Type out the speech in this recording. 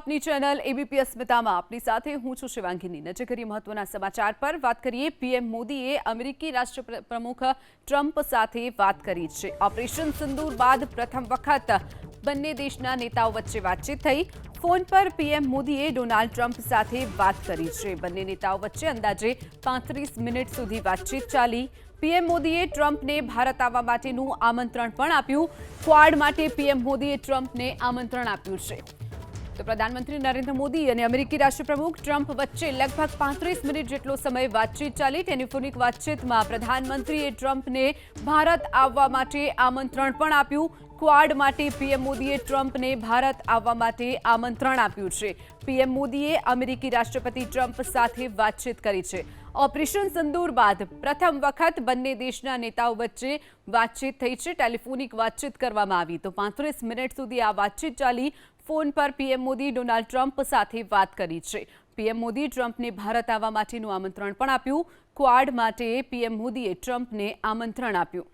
આપની channel ABP અસ્મિતામાં આપની સાથે હું છું શિવાંગીની. નજર કરીએ મહત્વના સમાચાર પર વાત કરીએ. પીએમ મોદીએ અમેરિકી રાષ્ટ્ર પ્રમુખ ટ્રમ્પ સાથે વાત કરી છે. ઓપરેશન સિંદૂર બાદ પ્રથમ વખત બંને દેશના નેતાઓ વચ્ચે વાતચીત થઈ. ફોન પર પીએમ મોદીએ ડોનાલ્ડ ટ્રમ્પ સાથે વાત કરી છે. બંને નેતાઓ વચ્ચે અંદાજે પાંત્રીસ મિનિટ સુધી વાતચીત ચાલી. પીએમ મોદીએ ટ્રમ્પને ભારત આવવા માટેનું આમંત્રણ પણ આપ્યું. ક્વાડ માટે પીએમ મોદીએ ટ્રમ્પને આમંત્રણ આપ્યું છે? તો પ્રધાનમંત્રી નરેન્દ્ર મોદી અને અમેરિકી રાષ્ટ્રપ્રમુખ ટ્રમ્પ વચ્ચે લગભગ પાંત્રીસ મિનિટ જેટલો સમય વાતચીત ચાલી. ટેલિફોનિક વાતચીતમાં પ્રધાનમંત્રીએ ટ્રમ્પને ભારત આવવા માટે આમંત્રણ પણ આપ્યું. ક્વાડ માટે પીએમ મોદીએ ટ્રમ્પને ભારત આવવા માટે આમંત્રણ આપ્યું છે. પીએમ મોદીએ અમેરિકી રાષ્ટ્રપતિ ટ્રમ્પ સાથે વાતચીત કરી છે. ઓપરેશન સંદૂર બાદ પ્રથમ વખત બંને દેશના નેતાઓ વચ્ચે વાતચીત થઈ છે. ટેલિફોનિક વાતચીત કરવામાં આવી. તો પાંત્રીસ મિનિટ સુધી આ વાતચીત ચાલી. ફોન પર પીએમ મોદી, ડોનાલ્ડ ટ્રમ્પ સાથે વાત કરી છે. પીએમ મોદી ટ્રમ્પને ભારત આવવા માટેનું આમંત્રણ પણ આપ્યું. ક્વાડ માટે પીએમ મોદીએ ટ્રમ્પને આમંત્રણ આપ્યું.